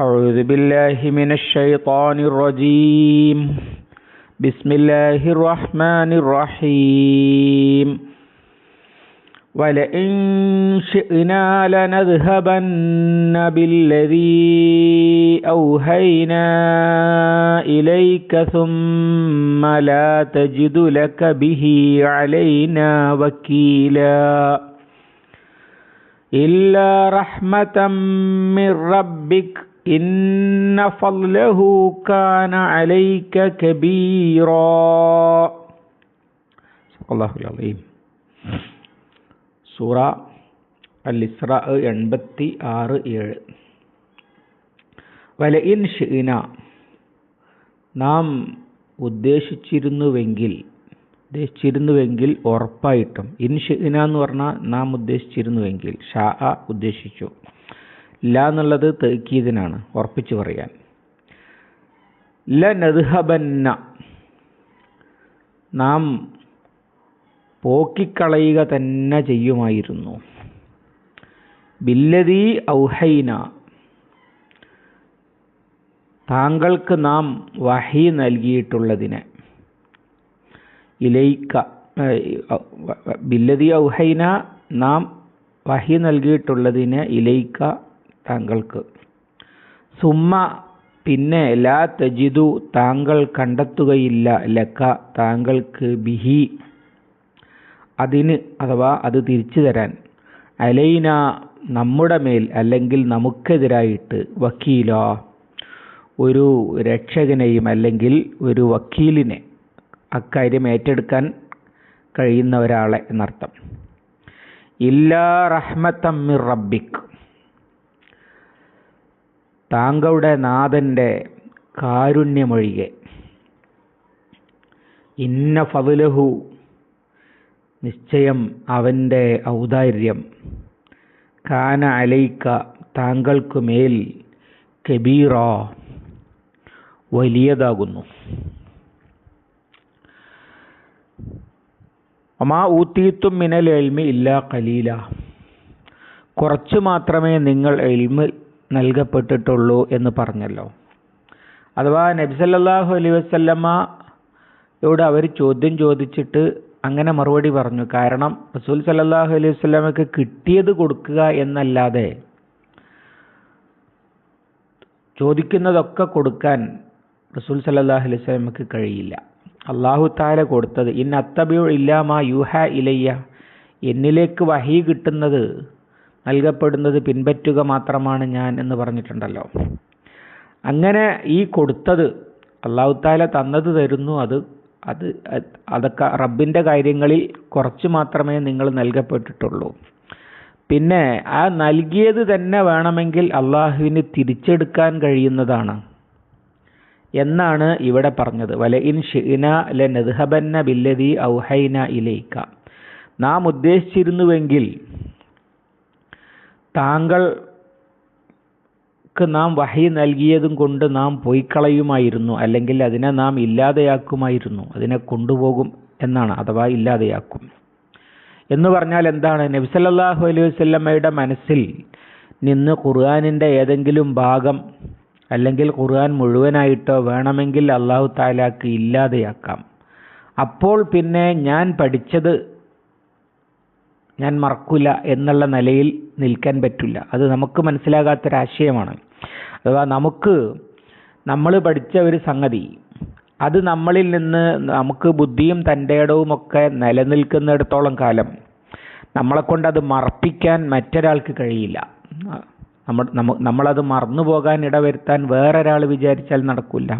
أعوذ بالله من الشيطان الرجيم. بسم الله الرحمن الرحيم. ولئن شئنا لنذهبن بالذي أوهينا إليك ثم لا تجد لك به علينا وكيلا. إلا رحمة من ربك إن فضله كان عليك كبيرا صدق الله العظيم സൂറ അൽ ഇസ്ര എൺപത്തി ആറ് ഏഴ് വലയിൻ ഷിന നാം ഉദ്ദേശിച്ചിരുന്നുവെങ്കിൽ ഉദ്ദേശിച്ചിരുന്നുവെങ്കിൽ ഉറപ്പായിട്ടും ഇൻ ഷിന എന്ന് പറഞ്ഞാൽ നാം ഉദ്ദേശിച്ചിരുന്നുവെങ്കിൽ ഷാ അ ഉദ്ദേശിച്ചു ല എന്നുള്ളത് തെക്കീതിനാണ് ഉറപ്പിച്ചു പറയാൻ. ല നദ്ഹബന്ന നാം പോക്കിക്കളയുക തന്നെ ചെയ്യുമായിരുന്നു. ബില്ലതി ഔഹൈന. താങ്കൾക്ക് നാം വഹി നൽകിയിട്ടുള്ളതിനെ. ഇലൈക്ക ബില്ലതി ഔഹൈന നാം വഹി നൽകിയിട്ടുള്ളതിനെ ഇലൈക്ക താങ്കൾക്ക്. സുമ്മ പിന്നെ ലാ തജിദു താങ്കൾ കണ്ടെത്തുകയില്ല. ലക്ക താങ്കൾക്ക് ബിഹി. അതിന് അഥവാ അത് തിരിച്ചു തരാൻ. അലൈന നമ്മുടെ മേൽ അല്ലെങ്കിൽ നമുക്കെതിരായിട്ട് വക്കീല ഒരു രക്ഷകനെയും അല്ലെങ്കിൽ ഒരു വക്കീലിനെ അക്കാര്യം ഏറ്റെടുക്കാൻ കഴിയുന്ന ഒരാളെ എന്നർത്ഥം. ഇല്ലാ റഹ്മത്തമ്മിർ റബ്ബിക്. താങ്കളുടെ നാഥന്റെ കാരുണ്യമൊഴികെ. ഇന്ന ഫതുലഹു നിശ്ചയം അവന്റെ ഔദാര്യം. കാന അലൈക്ക താങ്കൾക്കു മേൽ കബീറ വലിയതാകുന്നു. അമാ ഊത്തീത്തും മിനൽ എൽമി ഇല്ല കലീല കുറച്ചു മാത്രമേ നിങ്ങൾ എൽമ് നൽകപ്പെട്ടിട്ടുള്ളൂ എന്ന് പറഞ്ഞല്ലോ. അഥവാ നബ്സല്ലാഹു അലൈ വസ്ല്ലമ്മയോട് അവർ ചോദ്യം ചോദിച്ചിട്ട് അങ്ങനെ മറുപടി പറഞ്ഞു. കാരണം റസൂൽ സല്ലാഹു അലൈഹി വസ്ലമക്ക് കിട്ടിയത് കൊടുക്കുക എന്നല്ലാതെ ചോദിക്കുന്നതൊക്കെ കൊടുക്കാൻ റസൂൽ സല്ലാഹു അലൈഹി വസ്ലമക്ക് കഴിയില്ല. അള്ളാഹു താല കൊടുത്തത് ഇൻ അത്തബിയോ ഇല്ലാമ യുഹ ഇലയ്യ എന്നിലേക്ക് വഹി കിട്ടുന്നത് നൽകപ്പെടുന്നത് പിൻപറ്റുക മാത്രമാണ് ഞാൻ എന്ന് പറഞ്ഞിട്ടുണ്ടല്ലോ. അങ്ങനെ ഈ കൊടുത്തത് അള്ളാഹുത്താല തന്നത് തരുന്നു. അത് അത് അതൊക്കെ റബ്ബിന്റെ കാര്യങ്ങളിൽ കുറച്ച് മാത്രമേ നിങ്ങൾ നൽകപ്പെട്ടിട്ടുള്ളൂ. പിന്നെ ആ നൽകിയത് തന്നെ വേണമെങ്കിൽ അള്ളാഹുവിന് തിരിച്ചെടുക്കാൻ കഴിയുന്നതാണ് എന്നാണ് ഇവിടെ പറഞ്ഞത്. വല ഇൻ ഷിന ല നെഹബന്ന ബില്ലതി ഔഹൈന ഇലൈക്ക നാം ഉദ്ദേശിച്ചിരുന്നുവെങ്കിൽ താങ്കൾക്ക് നാം വഹി നൽകിയതും കൊണ്ട് നാം പോയിക്കളയുമായിരുന്നു. അല്ലെങ്കിൽ അതിനെ നാം ഇല്ലാതെയാക്കുമായിരുന്നു. അതിനെ കൊണ്ടുപോകും എന്നാണ്. അഥവാ ഇല്ലാതെയാക്കും. എന്ന് പറഞ്ഞാൽ എന്താണ്? നബിസല്ലാഹു അലൈഹി വസ്ലമ്മയുടെ മനസ്സിൽ നിന്ന് ഖുർആാനിന്റെ ഏതെങ്കിലും ഭാഗം അല്ലെങ്കിൽ ഖുർആൻ മുഴുവനായിട്ടോ വേണമെങ്കിൽ അള്ളാഹു താലാക്ക് ഇല്ലാതെയാക്കാം. അപ്പോൾ പിന്നെ ഞാൻ പഠിച്ചത് ഞാൻ മറക്കില്ല എന്നുള്ള നിലയിൽ നിൽക്കാൻ പറ്റില്ല. അത് നമുക്ക് മനസ്സിലാകാത്തൊരാശയമാണ്. അഥവാ നമുക്ക് നമ്മൾ പഠിച്ച ഒരു സംഗതി അത് നമ്മളിൽ നിന്ന് നമുക്ക് ബുദ്ധിയും തന്റെ ഇടവും ഒക്കെ നിലനിൽക്കുന്നിടത്തോളം കാലം നമ്മളെ കൊണ്ട് അത് മറപ്പിക്കാൻ മറ്റൊരാൾക്ക് കഴിയില്ല. നമ്മൾ നമ്മളത് മറന്നു പോകാൻ ഇടവരുത്താൻ വേറൊരാൾ വിചാരിച്ചാൽ നടക്കില്ല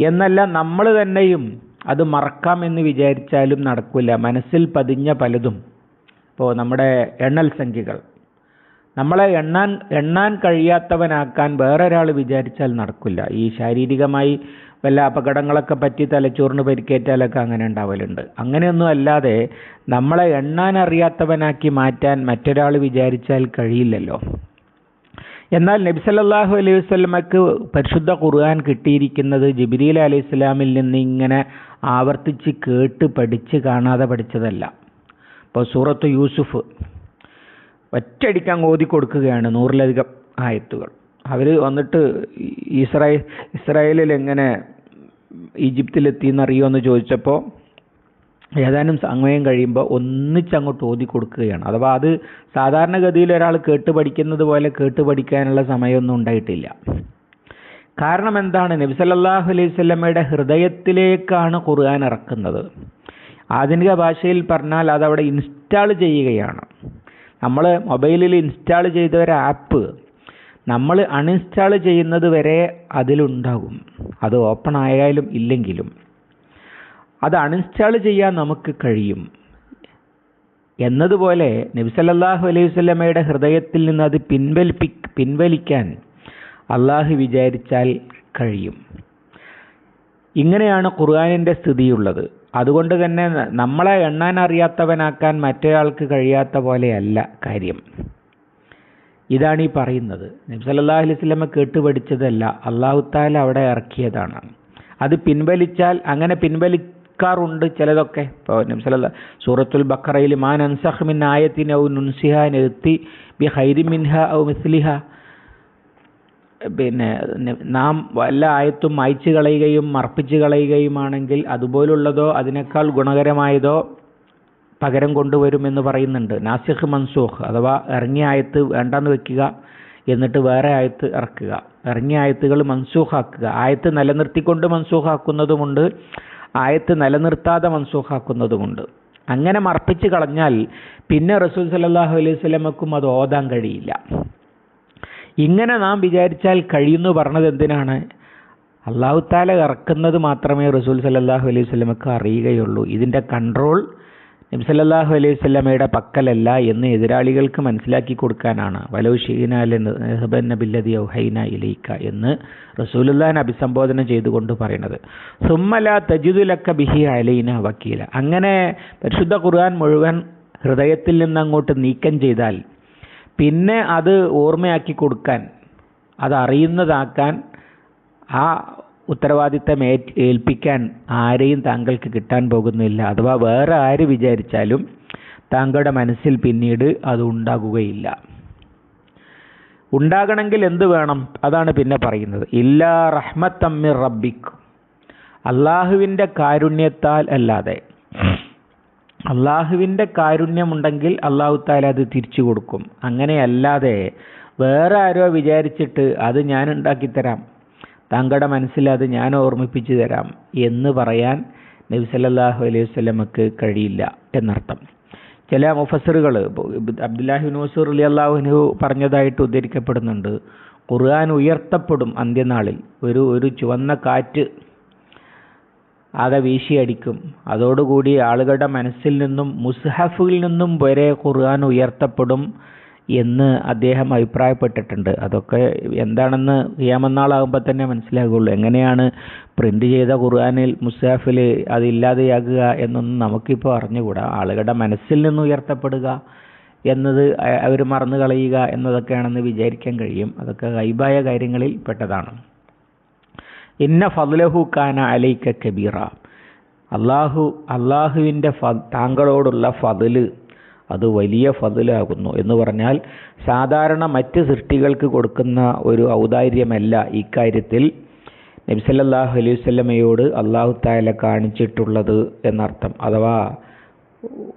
എന്നല്ല നമ്മൾ തന്നെയും അത് മറക്കാം എന്ന് വിചാരിച്ചാലും നടക്കില്ല മനസ്സിൽ പതിഞ്ഞ പലതും ഇപ്പോൾ നമ്മുടെ എണ്ണൽ സംഖ്യകൾ. നമ്മളെ എണ്ണാൻ എണ്ണാൻ കഴിയാത്തവനാക്കാൻ വേറെ വേറൊരാൾ വിചാരിച്ചാൽ നടക്കില്ല. ഈ ശാരീരികമായി വല്ല അപകടങ്ങളൊക്കെ പറ്റി തലച്ചോറിന് പരിക്കേറ്റാലൊക്കെ അങ്ങനെ ഉണ്ടാവലുണ്ട്. അങ്ങനെയൊന്നും അല്ലാതെ നമ്മളെ എണ്ണാൻ അറിയാത്തവനാക്കി മാറ്റാൻ മറ്റൊരാൾ വിചാരിച്ചാൽ കഴിയില്ലല്ലോ. എന്നാൽ നബിസല്ലാഹു അലൈഹി വസ്ലമക്ക് പരിശുദ്ധ ഖുർആൻ കിട്ടിയിരിക്കുന്നത് ജിബിരിൽ അലൈഹി സ്വലാമിൽ നിന്ന് ഇങ്ങനെ ആവർത്തിച്ച് കേട്ട് പഠിച്ച് കാണാതെ പഠിച്ചതല്ല. ഇപ്പോൾ സൂറത്ത് യൂസുഫ് ഒറ്റയടിക്കാൻ ഓതി കൊടുക്കുകയാണ് നൂറിലധികം ആയത്തുകൾ. അവർ വന്നിട്ട് ഇസ്രായേൽ ഇസ്രായേലിൽ എങ്ങനെ ഈജിപ്തിലെത്തി എന്നറിയോ എന്ന് ചോദിച്ചപ്പോൾ ഏതാനും സമയം കഴിയുമ്പോൾ ഒന്നിച്ചങ്ങോട്ട് ഓതി കൊടുക്കുകയാണ്. അഥവാ അത് സാധാരണഗതിയിൽ ഒരാൾ കേട്ട് പഠിക്കുന്നത് പോലെ കേട്ട് പഠിക്കാനുള്ള സമയമൊന്നും ഉണ്ടായിട്ടില്ല. കാരണം എന്താണ്? നബിസല്ലാഹു അലൈഹി വസല്ലമയുടെ ഹൃദയത്തിലേക്കാണ് ഖുർആൻ ഇറക്കുന്നത്. ആധുനിക ഭാഷയിൽ പറഞ്ഞാൽ അതവിടെ ഇൻസ്റ്റാൾ ചെയ്യുകയാണ്. നമ്മൾ മൊബൈലിൽ ഇൻസ്റ്റാൾ ചെയ്ത ഒരു ആപ്പ് നമ്മൾ അൺഇൻസ്റ്റാൾ ചെയ്യുന്നത് വരെ അതിലുണ്ടാകും. അത് ഓപ്പൺ ആയാലും ഇല്ലെങ്കിലും. അത് അൺഇൻസ്റ്റാൾ ചെയ്യാൻ നമുക്ക് കഴിയും. എന്നതുപോലെ നബി സല്ലല്ലാഹു അലൈഹി വല്ലമയുടെ ഹൃദയത്തിൽ നിന്ന് അത് പിൻവലിപ്പി പിൻവലിക്കാൻ അള്ളാഹു വിചാരിച്ചാൽ കഴിയും. ഇങ്ങനെയാണ് ഖുർആാനിന്റെ സ്ഥിതിയുള്ളത്. അതുകൊണ്ട് തന്നെ നമ്മളെ എണ്ണാൻ അറിയാത്തവനാക്കാൻ മറ്റൊരാൾക്ക് കഴിയാത്ത പോലെയല്ല കാര്യം. ഇതാണ് ഈ പറയുന്നത്. നബി സല്ലല്ലാഹു അലൈഹി വസല്ലമ കേട്ടുപഠിച്ചതല്ല അള്ളാഹു താല അവിടെ ഇറക്കിയതാണ്. അത് പിൻവലിച്ചാൽ അങ്ങനെ പിൻവലിക്കാറുണ്ട് ചിലതൊക്കെ. ഇപ്പോൾ നബി സല്ലല്ലാ സൂറത്തുൽ ബക്കറയിൽ മാൻ അൻസഹ്മിൻ ആയത്തിൻ ഔ നുൻസിഹ നെത്തി ബി ഹൈരി മിൻഹ ഔ മിസ്ലിഹ. പിന്നെ നാം വല്ല ആയത്തും മായ്ച്ചു കളയുകയും മർപ്പിച്ചു കളയുകയുമാണെങ്കിൽ അതുപോലുള്ളതോ അതിനേക്കാൾ ഗുണകരമായതോ പകരം കൊണ്ടുവരുമെന്ന് പറയുന്നുണ്ട്. നാസിഖ് മൻസൂഖ് അഥവാ ഇറങ്ങിയ ആയത്ത് വേണ്ടെന്ന് വെക്കുക എന്നിട്ട് വേറെ ആയത്ത് ഇറക്കുക. ഇറങ്ങിയ ആയത്തുകൾ മൻസൂഖാക്കുക ആയത്ത് നിലനിർത്തിക്കൊണ്ട് മൻസൂഖാക്കുന്നതുമുണ്ട് ആയത്ത് നിലനിർത്താതെ മൻസൂഖാക്കുന്നതുമുണ്ട് അങ്ങനെ മർപ്പിച്ച് കളഞ്ഞാൽ പിന്നെ റസൂൽ സല്ലല്ലാഹു അലൈഹി അത് ഓതാൻ കഴിയില്ല. ഇങ്ങനെ നാം വിചാരിച്ചാൽ കഴിയുന്നു പറഞ്ഞത് എന്തിനാണ്? അള്ളാഹുത്താല ഇറക്കുന്നത് മാത്രമേ റസൂൽ സല്ലല്ലാഹു അലൈഹി സ്വലമക്ക് അറിയുകയുള്ളൂ. ഇതിന്റെ കൺട്രോൾ നബി സല്ലല്ലാഹു അലൈഹി സ്വലമയുടെ പക്കലല്ല എന്ന് എതിരാളികൾക്ക് മനസ്സിലാക്കി കൊടുക്കാനാണ്. വലൗ ഷീന ബില്ലതി ഔഹൈന ഇലൈക്ക എന്ന് റസൂലുല്ലാൻ അഭിസംബോധന ചെയ്തുകൊണ്ട് പറയുന്നത്. സുമ്മല തജിദുലക്ക ബിഹി അലൈന വക്കീല. അങ്ങനെ പരിശുദ്ധ ഖുർആൻ മുഴുവൻ ഹൃദയത്തിൽ നിന്നങ്ങോട്ട് നീക്കം ചെയ്താൽ പിന്നെ അത് ഓർമ്മയാക്കി കൊടുക്കാൻ അത് അറിയുന്നതാക്കാൻ ആ ഉത്തരവാദിത്തം ഏൽപ്പിക്കാൻ ആരെയും താങ്കൾക്ക് കിട്ടാൻ പോകുന്നില്ല. അഥവാ വേറെ ആര് വിചാരിച്ചാലും താങ്കളുടെ മനസ്സിൽ പിന്നീട് അത് ഉണ്ടാകുകയില്ല. ഉണ്ടാകണമെങ്കിൽ എന്ത് വേണം? അതാണ് പിന്നെ പറയുന്നത്. ഇല്ലാ റഹ്മത്തമ്മിർ റബ്ബിക്. അള്ളാഹുവിന്റെ കാരുണ്യത്താൽ അല്ലാതെ അള്ളാഹുവിന്റെ കാരുണ്യമുണ്ടെങ്കിൽ അള്ളാഹു താല അത് തിരിച്ചു കൊടുക്കും. അങ്ങനെയല്ലാതെ വേറെ ആരോ വിചാരിച്ചിട്ട് അത് ഞാൻ ഉണ്ടാക്കിത്തരാം താങ്കളുടെ മനസ്സിൽ അത് ഞാൻ ഓർമ്മിപ്പിച്ചു തരാം എന്ന് പറയാൻ നബി സല്ലല്ലാഹു അലൈഹി വസ്ലമക്ക് കഴിയില്ല എന്നർത്ഥം. ചില മുഫസറുകൾ അബ്ദുല്ലാഹി നൂസൂർ അലി അള്ളാഹുനു പറഞ്ഞതായിട്ട് ഉദ്ധരിക്കപ്പെടുന്നുണ്ട്. ഖുർആൻ ഉയർത്തപ്പെടും അന്ത്യനാളിൽ. ഒരു ഒരു ചുവന്ന കാറ്റ് ആകെ വീശിയടിക്കും. അതോടുകൂടി ആളുകളുടെ മനസ്സിൽ നിന്നും മുസ്ഹഫിൽ നിന്നും വരെ ഖുർആൻ ഉയർത്തപ്പെടും എന്ന് അദ്ദേഹം അഭിപ്രായപ്പെട്ടിട്ടുണ്ട്. അതൊക്കെ എന്താണെന്ന് ഹിയാമന്നാളാകുമ്പോൾ തന്നെ മനസ്സിലാകുള്ളൂ. എങ്ങനെയാണ് പ്രിന്റ് ചെയ്ത ഖുർആാനിൽ മുസ്ഹാഫിൽ അതില്ലാതെയാകുക എന്നൊന്നും നമുക്കിപ്പോൾ അറിഞ്ഞുകൂടാ. ആളുകളുടെ മനസ്സിൽ നിന്ന് ഉയർത്തപ്പെടുക എന്നത് അവർ മറന്നു കളയുക എന്നതൊക്കെയാണെന്ന് വിചാരിക്കാൻ കഴിയും. അതൊക്കെ ഗൈബായ കാര്യങ്ങളിൽ പെട്ടതാണ്. ഇന്ന ഫദ്ലഹു കാന അലൈക്ക കബീറ. അള്ളാഹു അള്ളാഹുവിന്റെ ഫ താങ്കളോടുള്ള ഫതിൽ അത് വലിയ ഫതിലാകുന്നു എന്ന് പറഞ്ഞാൽ സാധാരണ മറ്റ് സൃഷ്ടികൾക്ക് കൊടുക്കുന്ന ഒരു ഔദാര്യമല്ല ഇക്കാര്യത്തിൽ നബ്സല്ലാഹു അലൈഹി വല്ലമയോട് അള്ളാഹു താല കാണിച്ചിട്ടുള്ളത് എന്നർത്ഥം. അഥവാ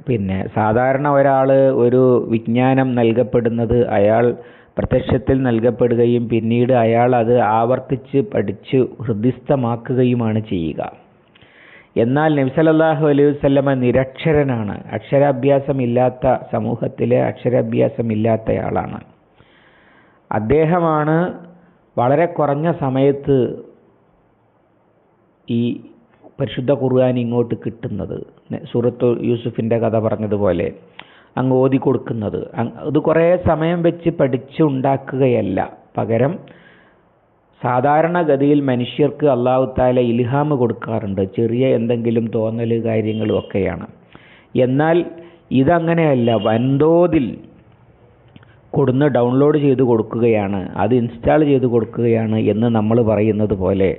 പിന്നെ സാധാരണ ഒരാൾ ഒരു വിജ്ഞാനം നൽകപ്പെടുന്നത് അയാൾ പ്രത്യക്ഷത്തിൽ നൽകപ്പെടുകയും പിന്നീട് അയാൾ അത് ആവർത്തിച്ച് പഠിച്ച് ഹൃദിസ്ഥമാക്കുകയുമാണ് ചെയ്യുക. എന്നാൽ നബ്സലല്ലാഹു അലൈഹി വല്ലമ നിരക്ഷരനാണ്. അക്ഷരാഭ്യാസം ഇല്ലാത്ത സമൂഹത്തിലെ അക്ഷരാഭ്യാസം ഇല്ലാത്തയാളാണ് അദ്ദേഹമാണ് വളരെ കുറഞ്ഞ സമയത്ത് ഈ പരിശുദ്ധ ഖുർആൻ ഇങ്ങോട്ട് കിട്ടുന്നത്. സൂറത്ത് യൂസുഫിന്റെ കഥ പറഞ്ഞതുപോലെ. അങ്ങ് ഓതി കൊടുക്കുന്നത്. അത് കുറേ സമയം വെച്ച് പഠിച്ചുണ്ടാക്കുകയല്ല പകരം സാധാരണഗതിയിൽ മനുഷ്യർക്ക് അള്ളാഹു താല ഇൽഹാമ് കൊടുക്കാറുണ്ട്. ചെറിയ എന്തെങ്കിലും തോന്നൽ കാര്യങ്ങളും ഒക്കെയാണ്. എന്നാൽ ഇതങ്ങനെയല്ല. വൻതോതിൽ കൊടുന്ന് ഡൗൺലോഡ് ചെയ്ത് കൊടുക്കുകയാണ്. അത് ഇൻസ്റ്റാൾ ചെയ്ത് കൊടുക്കുകയാണ് എന്ന് നമ്മൾ പറയുന്നത് പോലെ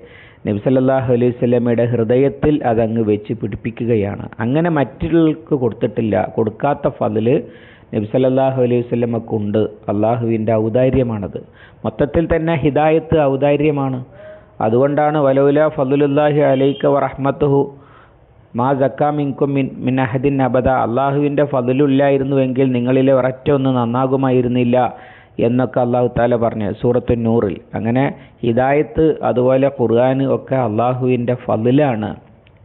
നബി സല്ലല്ലാഹു അലൈഹി സ്വലമയുടെ ഹൃദയത്തിൽ അതങ്ങ് വെച്ച് പിടിപ്പിക്കുകയാണ്. അങ്ങനെ മറ്റുള്ളവർക്ക് കൊടുത്തിട്ടില്ല. കൊടുക്കാത്ത ഫതിൽ നബി സല്ലല്ലാഹു അലൈഹി വസല്ലമക്കുണ്ട്. അള്ളാഹുവിന്റെ ഔദാര്യമാണത്. മൊത്തത്തിൽ തന്നെ ഹിദായത്ത് ഔദാര്യമാണ്. അതുകൊണ്ടാണ് വലൗല ഫضലുല്ലാഹി അലൈക്ക വറഹ്മത്തുഹു മാ ജക്കാമിൻകും മിൻ മിൻ അഹദിൻ അബദ. അള്ളാഹുവിന്റെ ഫതിലില്ലായിരുന്നുവെങ്കിൽ നിങ്ങളിലെ ഒരൊറ്റ ഒന്ന് നന്നാകുമായിരുന്നില്ല. എന്നൊക്കെ അള്ളാഹു താല പറഞ്ഞു. സൂറത്തു നൂറിൽ. അങ്ങനെ ഹിദായത്ത് അതുപോലെ ഖുർആൻ ഒക്കെ അള്ളാഹുവിന്റെ ഫതിലാണ്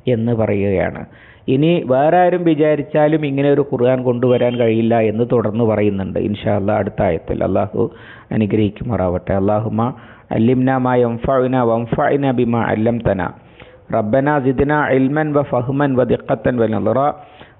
എന്ന് പറയുകയാണ്. ഇനി വേറെ ആരും വിചാരിച്ചാലും ഇങ്ങനെ ഒരു ഖുർആൻ കൊണ്ടുവരാൻ കഴിയില്ല എന്ന് തുടർന്ന് പറയുന്നുണ്ട്. ഇൻഷാ അല്ലാ അടുത്ത ആയത്തിൽ. അള്ളാഹു അനുഗ്രഹിക്കുമാറാവട്ടെ. അള്ളാഹുമ അല്ലിംന മാ യംഫഅന വംഫഅന ബിമ അല്ലംതന. റബ്ബന സിദ്ന ഇൽമൻ വ ഫഹ്മൻ വ ദിഖത്തൻ വ നളറ